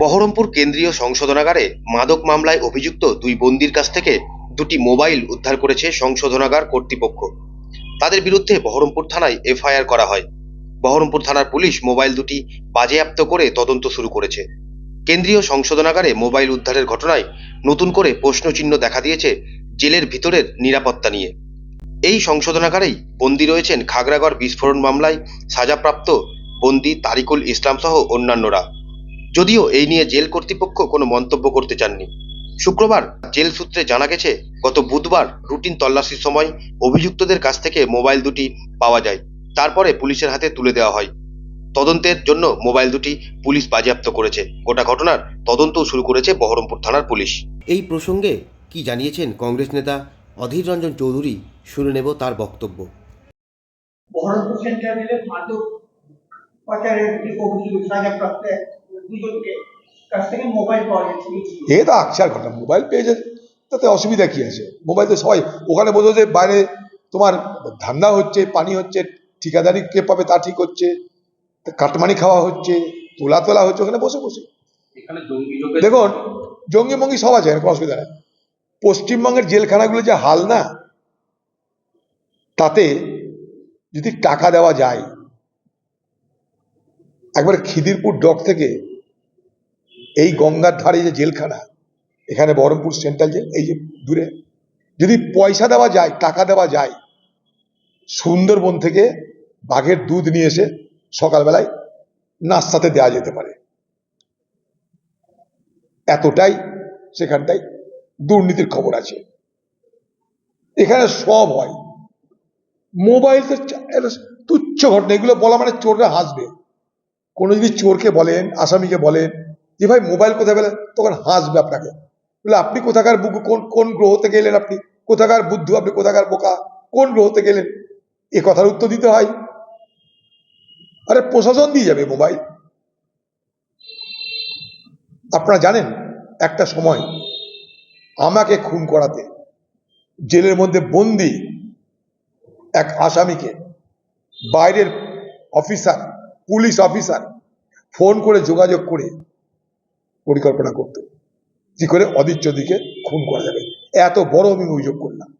বহরমপুর কেন্দ্রীয় সংশোধনাগারে মাদক মামলায় অভিযুক্ত দুই বন্দির কাছ থেকে দুটি মোবাইল উদ্ধার করেছে সংশোধনাগার কর্তৃপক্ষ। তাদের বিরুদ্ধে বহরমপুর থানায় এফআইআর করা হয়। বহরমপুর থানার পুলিশ মোবাইল দুটি বাজেয়াপ্ত করে তদন্ত শুরু করেছে। কেন্দ্রীয় সংশোধনাগারে মোবাইল উদ্ধারের ঘটনায় নতুন করে প্রশ্নচিহ্ন দেখা দিয়েছে জেলের ভিতরের নিরাপত্তা নিয়ে। এই সংশোধনাগারেই বন্দী রয়েছেন খাগড়াগড় বিস্ফোরণ মামলায় সাজাপ্রাপ্ত বন্দী তারিকুল ইসলাম সহ অন্যান্যরা। যদিও এই নিয়ে জেল কর্তৃপক্ষ কোনো মন্তব্য করতে চাননি। শুক্রবার জেল সূত্রে জানা গেছে গত বুধবার রুটিন তল্লাশির সময় অভিযুক্তদের কাছ থেকে মোবাইল দুটি পাওয়া যায়। তারপরে পুলিশের হাতে তুলে দেওয়া হয়। তদন্তের জন্য মোবাইল দুটি পুলিশ বাজেয়াপ্ত করেছে। গোটা ঘটনার তদন্তও শুরু করেছে বহরমপুর থানার পুলিশ। এই প্রসঙ্গে কি জানিয়েছেন কংগ্রেস নেতা অধীর রঞ্জন চৌধুরী শুনে নেব তার বক্তব্য। বহরমপুর সেন্ট্রাল জেলের মাদক পাচারের অভিযোগ সাজাপ্রাপ্ত এক কাছ থেকে মোবাইল পাওয়া যাচ্ছে এ তো আকসার ঘটনা। মোবাইল পেয়েছে তাতে অসুবিধা কি আছে? মোবাইল তো সবাই ওখানে বোঝো যে বাইরে তোমার ধান্দা হচ্ছে পানি হচ্ছে ঠিকাদারি কে পাবে তা ঠিক হচ্ছে কাটমানি খাওয়া হচ্ছে তোলা তোলা হচ্ছে ওখানে বসে বসে। দেখুন জঙ্গি মঙ্গি সব আছে কোনো অসুবিধা নেই। পশ্চিমবঙ্গের জেলখানাগুলো যে হাল না তাতে যদি টাকা দেওয়া যায় একবারে খিদিরপুর ডক থেকে এই গঙ্গার ধারে যে জেলখানা, এখানে বহরমপুর সেন্ট্রাল জেল, এই যে দূরে, যদি পয়সা দেওয়া যায়, টাকা দেওয়া যায়, সুন্দরবন থেকে বাঘের দুধ নিয়ে এসে সকালবেলায় নাস্তাতে দেওয়া যেতে পারে। এতটাই সেখানটাই দুর্নীতির খবর আছে। এখানে সব হয়। মোবাইল তো তুচ্ছ ঘটনা, এগুলো বলা মানে চোররা হাসবে। কোনো যদি চোরকে বলেন, আসামিকে বলেন যে ভাই মোবাইল কোথায় পেলেন তখন হাসবে আপনাকে। বলে, আপনি কোথাকার বুক, কোন কোন গ্রহ থেকে এলেন আপনি? কোথাকার বুদ্ধু আপনি? কোথাকার বোকা? কোন গ্রহ থেকে এলেন? এ কথার উত্তর দিতে হয়। আরে, প্রশাসন দিয়ে যাবে মোবাইল আপনারা জানেন, একটা সময় আমাকে খুন করাতে, জেলের মধ্যে বন্দি এক আসামিকে বাইরের অফিসার, পুলিশ অফিসার ফোন করে যোগাযোগ করে পরিকল্পনা করত। কি করে? অদিত চৌধুরীকে খুন করা যাবে। এত বড় আমি অভিযোগ করলাম।